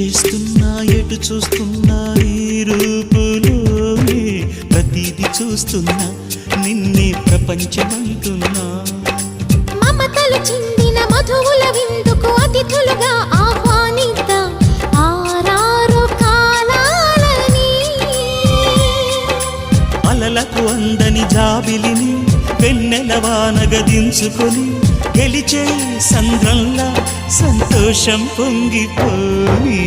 చేస్తున్నా ఎటు చూస్తున్నా ఈ రూపులోనే ప్రతిదీ చూస్తున్నా నిన్నే ప్రపంచమంటున్నా. మమతలు చిందిన మధువుల విందుకు అతిథులుగా ఆహ్వానిద్దాం ఆరారు కాలాలని. అలలకు అందని జాబిలిని వెన్నెల వానగదించుకొని గెలిచే సంద్రంలా సంతోషం పొంగిపోయి